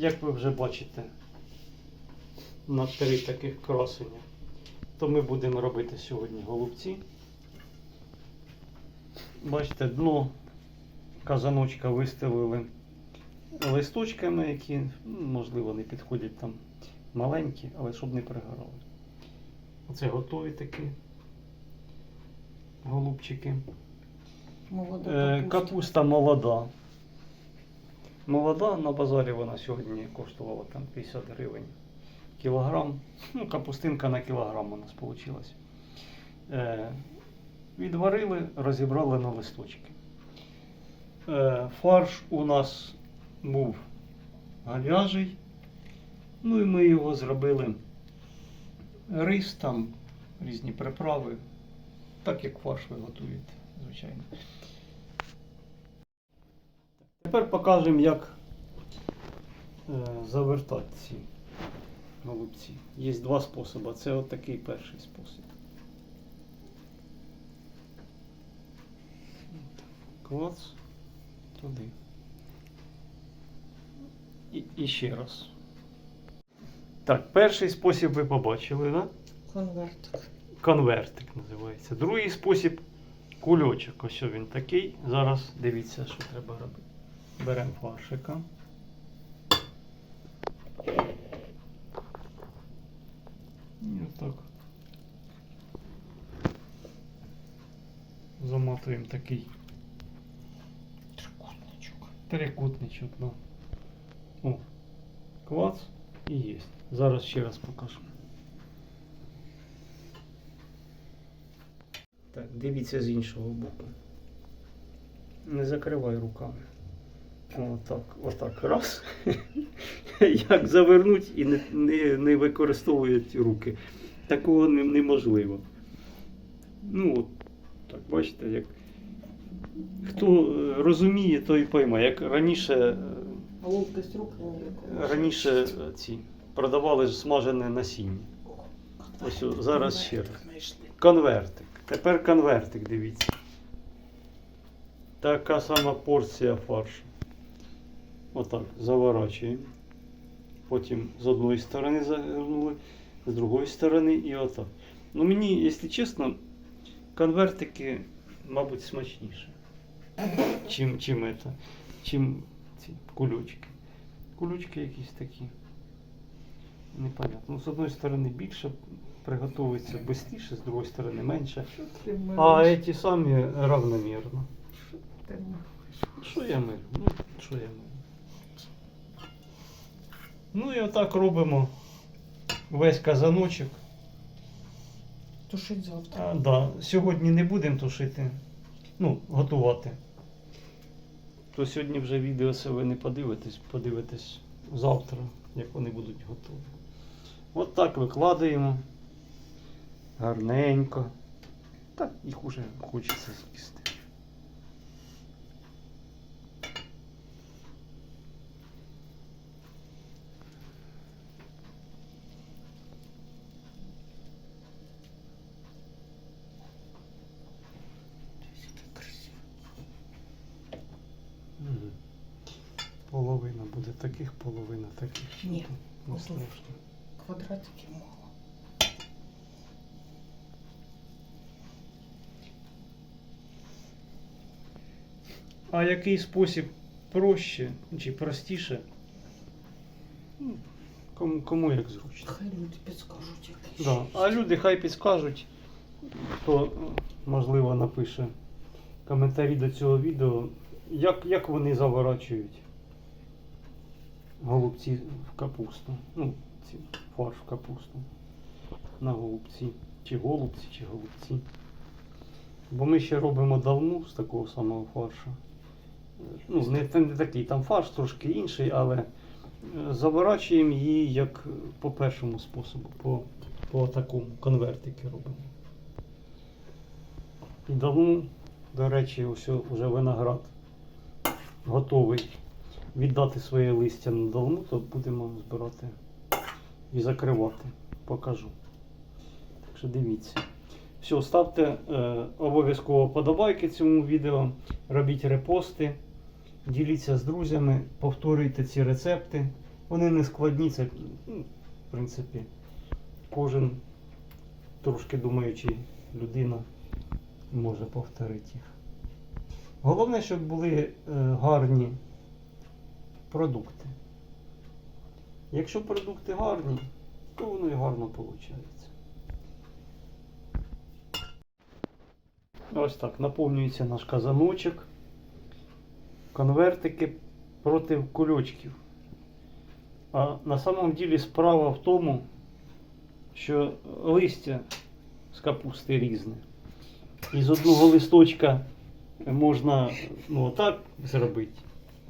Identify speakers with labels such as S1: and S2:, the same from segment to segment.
S1: Як ви вже бачите, на три таких красення, то ми будемо робити сьогодні голубці. Бачите, дно казаночка виставили листочками, які, ну, можливо, не підходять там маленькі, але щоб не пригорали. Оце готові такі голубчики.
S2: Молода
S1: Е,
S2: капуста.
S1: Капуста молода. Молода на базарі вона сьогодні коштувала там 50 гривень кілограм. Ну, капустинка на кілограм у нас вийшла. Е, відварили, розібрали на листочки. Е, фарш у нас був говяжий. Ну і ми його зробили рис, там різні приправи, так як фарш ви готуєте, звичайно. Тепер покажемо, як е, завертати ці голубці. Є два способи. Це от такий перший спосіб. Клац туди. І, і ще раз. Так, перший спосіб ви побачили, да?
S2: Конвертик.
S1: Конвертик називається. Другий спосіб кульочок. Ось він такий. Зараз дивіться, що треба робити. Беремо фаршика. І отак. Замотуємо такий
S2: Трикутничок.
S1: трикутничок. Да. О, клац і є. Зараз ще раз покажу. Так, дивіться з іншого боку. Не закривай руками. Отак, отак. Раз. Як завернуть і не, не, не використовують руки. Такого не- неможливо. Ну, от, так, бачите, як. Хто е, розуміє, той пойме. Як раніше, е,
S2: рук
S1: раніше е, ці продавали смажене насіння. Ось зараз ще раз. Конвертик. Тепер конвертик, дивіться. Така сама порція фаршу. Отак, заворачуємо. Потім з одної сторони загорнули, з другої сторони і отак. Ну мені, якщо чесно, конвертики, мабуть, смачніше. Чим, чим, это, чим ці кульочки. Кульочки якісь такі. Непонятно. Ну, з одної сторони більше приготовується швидше, з другої сторони менше. А эти самі равномірно. Що я мив? Ну, що я мив? Ну і отак робимо весь казаночок.
S2: Тушить завтра.
S1: А, да. Сьогодні не будемо тушити, ну, готувати. То сьогодні вже відео ви не подивитесь, подивитесь завтра, як вони будуть готові. От так викладаємо. Гарненько. Так, їх уже хочеться з'їсти.
S2: Це красиво.
S1: Мгм. Половина буде таких, половина таких.
S2: Ні,
S1: Не страшно.
S2: Квадратики мало.
S1: А який спосіб проще чи простіше? Ну, Кому, кому як зручно.
S2: Хай люди підскажуть якийсь.
S1: Да. А люди хай підскажуть, хто можливо напише коментарі до цього відео, як, як вони заворачують голубці в капусту. Ну, ці, фарш в капусту. На голубці. Чи голубці, чи голубці. Бо ми ще робимо далму з такого самого фаршу. Е, Ну, не, не такий, там фарш трошки інший, але е, заворачуємо її як по першому способу, по, по такому конвертики робимо. І далму, до речі, ось вже виноград готовий віддати своє листя на далму, то будемо збирати і закривати. Покажу. Так що дивіться. Все, ставте е, обов'язково подобайки цьому відео, робіть репости. діліться з друзями, повторюйте ці рецепти. Вони не складні, це, ну, в принципі, кожен трошки думаючий людина може повторити їх. Головне, щоб були е, гарні продукти. Якщо продукти гарні, то воно і гарно виходить. Ось так наповнюється наш казаночок. Конвертики проти кульочків. А на самом ділі справа в тому, що листя з капусти різне. І з одного листочка можна ну, отак зробити,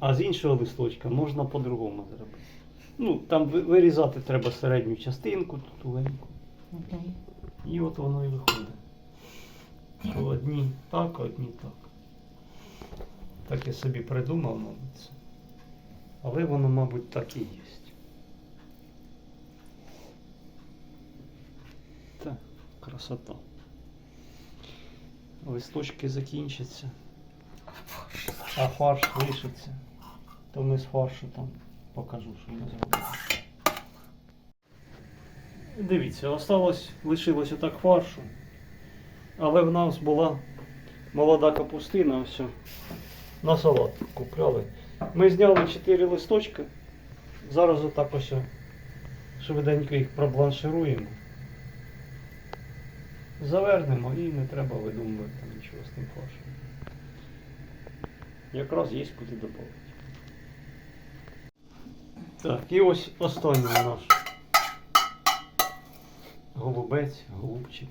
S1: а з іншого листочка можна по-другому зробити. Ну, там вирізати треба середню частинку, тут туленьку. І от воно і виходить. Одні так, одні так. Так я собі придумав, мабуть. це. Але воно, мабуть, так і є. Так, красота. Листочки закінчаться, а фарш лишиться. То ми з фаршу там покажу, що ми зробили. Дивіться, осталось, лишилось отак фаршу. Але в нас була молода капустина, ось. На салат купляли. Ми зняли 4 листочка. Зараз отак ось швиденько їх пробланшируємо. Завернемо і не треба видумувати нічого з тим фаршем. Якраз є куди додати. Так, і ось останній наш голубець, голубчик.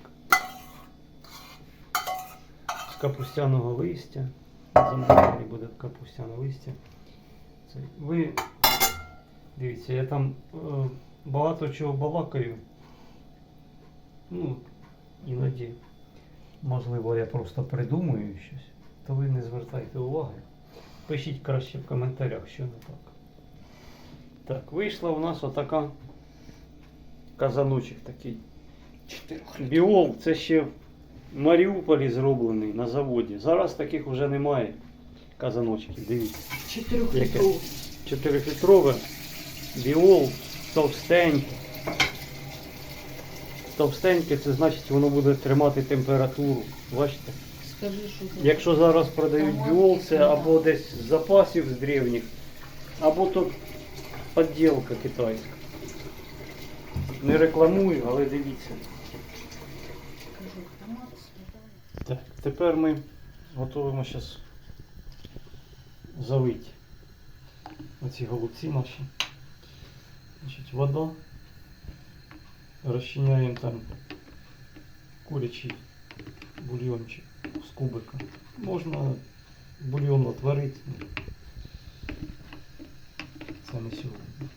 S1: З капустяного листя. Замовлений буде капустяне листя. Це ви дивіться, я там е, багато чого балакаю. Ну, іноді, можливо, я просто придумую щось, то ви не звертайте уваги. Пишіть краще в коментарях, що не так. Так, вийшла у нас отака казаночок такий. Біол це ще в Маріуполі зроблений на заводі. Зараз таких вже немає казаночків. Дивіться.
S2: Чотирьохлітровий.
S1: 4-літрове біол товстеньке. Товстеньке це значить воно буде тримати температуру. Бачите?
S2: Скажи, що за...
S1: Якщо зараз продають біол, це або десь з запасів з древніх, або то підділка китайська. Не рекламую, але дивіться. Так, тепер ми готуємо зараз залити оці голубці наші. Значить, вода. Розчиняємо там курячий бульйончик з кубика. Можна бульйон отварити. Ну, сьогодні.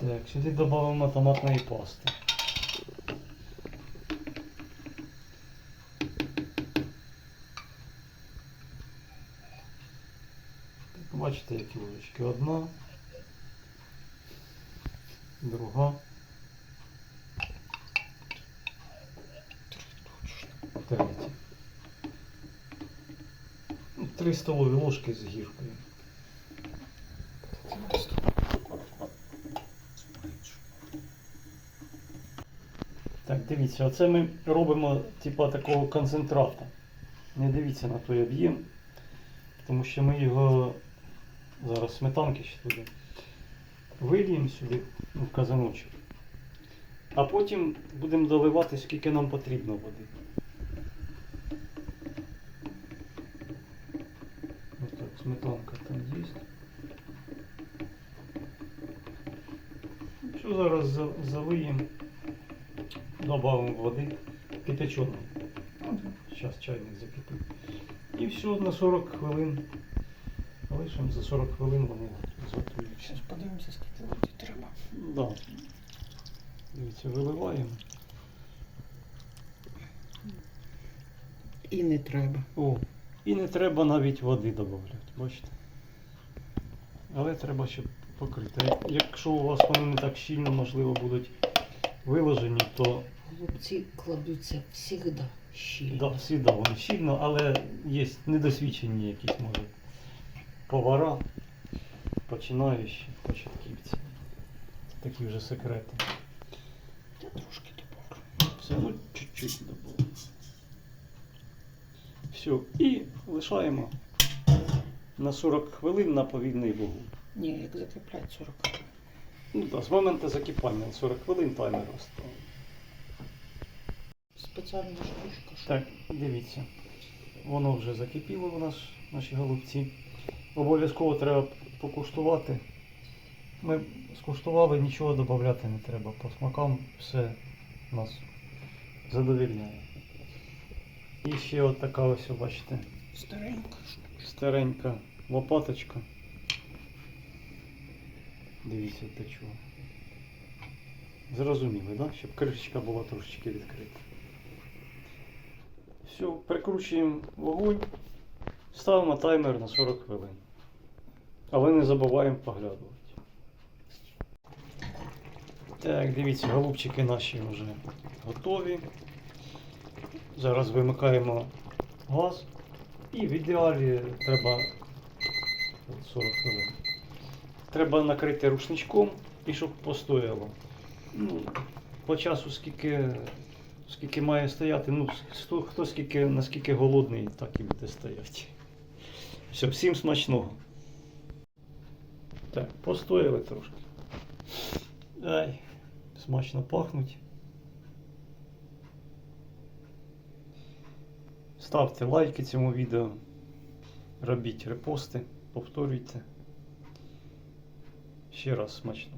S1: Так, сюди додаємо томатної пасти. Бачите, які ложечки. Одна, друга. Третя. Ну, Три столові ложки з гіркою. Дивіться, оце ми робимо типа такого концентрата. Не дивіться на той об'єм, тому що ми його зараз сметанки ще туди вильємо сюди в казаночок. А потім будемо доливати, скільки нам потрібно води. Ось так, сметанка там є. Що зараз за- залиємо, додамо води кипяченої. Зараз чайник закипить. І все на 40 хвилин. Лишимо за 40 хвилин вони зготуються.
S2: Зараз подивимося, скільки води треба.
S1: Да. Дивіться, виливаємо.
S2: І не треба.
S1: О, і не треба навіть води додати, бачите? Але треба, щоб покрити. Якщо у вас вони не так щільно, можливо, будуть виложені, то
S2: Голубці кладуться завжди Щільно.
S1: Да, всегда воно щільно, але є недосвідчені якісь може повара, починаючі, початківці. Такі вже секрети.
S2: Я трошки добавлю.
S1: Все, ну чуть-чуть добавимо. Все, і лишаємо на 40 хвилин на повільний вогонь.
S2: Ні, як закріплять 40. хвилин.
S1: Ну так, з моменту закипання на 40 хвилин таймер розставимо.
S2: Спеціальна штучка. що-
S1: Так, дивіться. Воно вже закипіло у нас, наші голубці. Обов'язково треба покуштувати. Ми скуштували, нічого додати не треба. По смакам все нас задовільняє. І ще от така ось, бачите,
S2: Старенька
S1: старенька лопаточка. Дивіться до чого. Зрозуміли, да? щоб кришечка була трошечки відкрита. Все, прикручуємо вогонь, ставимо таймер на 40 хвилин. Але не забуваємо поглядувати. Так, дивіться, голубчики наші вже готові. Зараз вимикаємо газ. І в ідеалі треба 40 хвилин. Треба накрити рушничком і щоб постояло. Ну, по часу скільки, скільки має стояти, ну, хто, хто скільки, наскільки голодний, так і буде стояти. Все, всім смачного. Так, постояли трошки. Ай, смачно пахнуть. Ставте лайки цьому відео, робіть репости, повторюйте. Ще раз смачно.